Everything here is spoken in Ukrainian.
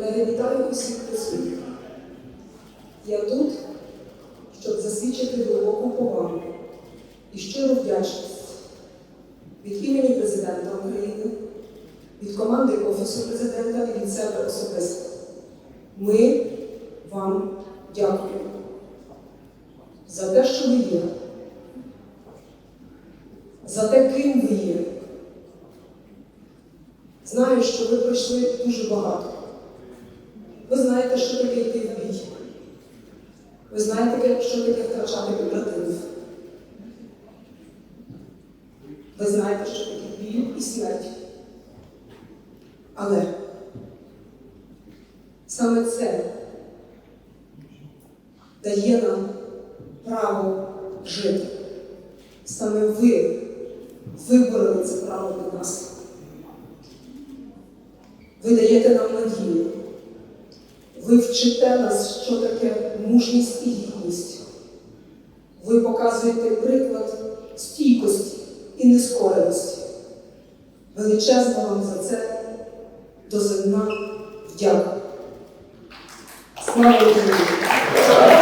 Колеги, вітаю усіх присутніх. Я тут, щоб засвідчити глибоку повагу і щиру вдячність від імені президента України, від команди Офісу президента і від себе особисто. Ми вам дякуємо за те, що ви є, за те, ким ви є. Знаю, що ви пройшли дуже багато. Ви знаєте, що таке йти в бій. Ви знаєте, що таке втрачати побратимів. Ви знаєте, що таке біль і смерть. Але саме це дає нам право жити. Саме ви вибороли це право від нас. Ви даєте нам надію. Ви вчите нас, що таке мужність і гідність. Ви показуєте приклад стійкості і нескореності. Величезна вам за це доземна вдяка. Слава Україні!